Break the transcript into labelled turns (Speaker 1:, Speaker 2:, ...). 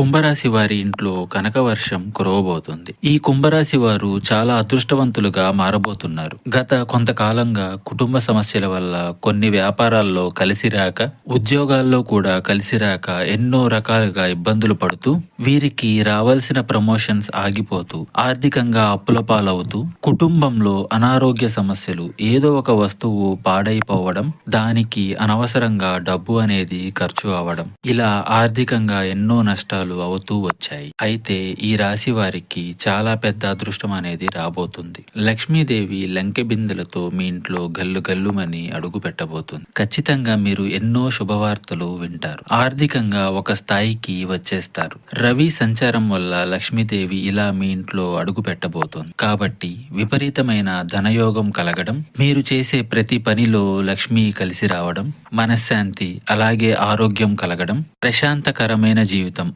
Speaker 1: కుంభరాశి వారి ఇంట్లో కనకవర్షం కురవబోతుంది. ఈ కుంభరాశి వారు చాలా అదృష్టవంతులుగా మారబోతున్నారు. గత కొంతకాలంగా కుటుంబ సమస్యల వల్ల కొన్ని వ్యాపారాల్లో కలిసిరాక ఉద్యోగాల్లో కూడా కలిసి రాక ఎన్నో రకాలుగా ఇబ్బందులు పడుతూ వీరికి రావాల్సిన ప్రమోషన్స్ ఆగిపోతూ ఆర్థికంగా అప్పుల పాలవుతూ కుటుంబంలో అనారోగ్య సమస్యలు ఏదో ఒక వస్తువు పాడైపోవడం దానికి అనవసరంగా డబ్బు అనేది ఖర్చు అవడం. ఇలా ఆర్థికంగా ఎన్నో నష్టాలు అవుతూ వచ్చాయి. అయితే ఈ రాశి వారికి చాలా పెద్ద అదృష్టం అనేది రాబోతుంది. లక్ష్మీదేవి లంకె బిందెలతో మీ ఇంట్లో గల్లు గల్లుమని అడుగు పెట్టబోతుంది. ఖచ్చితంగా మీరు ఎన్నో శుభవార్తలు వింటారు. ఆర్థికంగా ఒక స్థాయికి వచ్చేస్తారు. రవి సంచారం వల్ల లక్ష్మీదేవి ఇలా మీ ఇంట్లో అడుగు పెట్టబోతోంది. కాబట్టి విపరీతమైన ధనయోగం కలగడం మీరు చేసే ప్రతి పనిలో లక్ష్మి కలిసి రావడం మనశ్శాంతి అలాగే ఆరోగ్యం కలగడం ప్రశాంతకరమైన జీవితం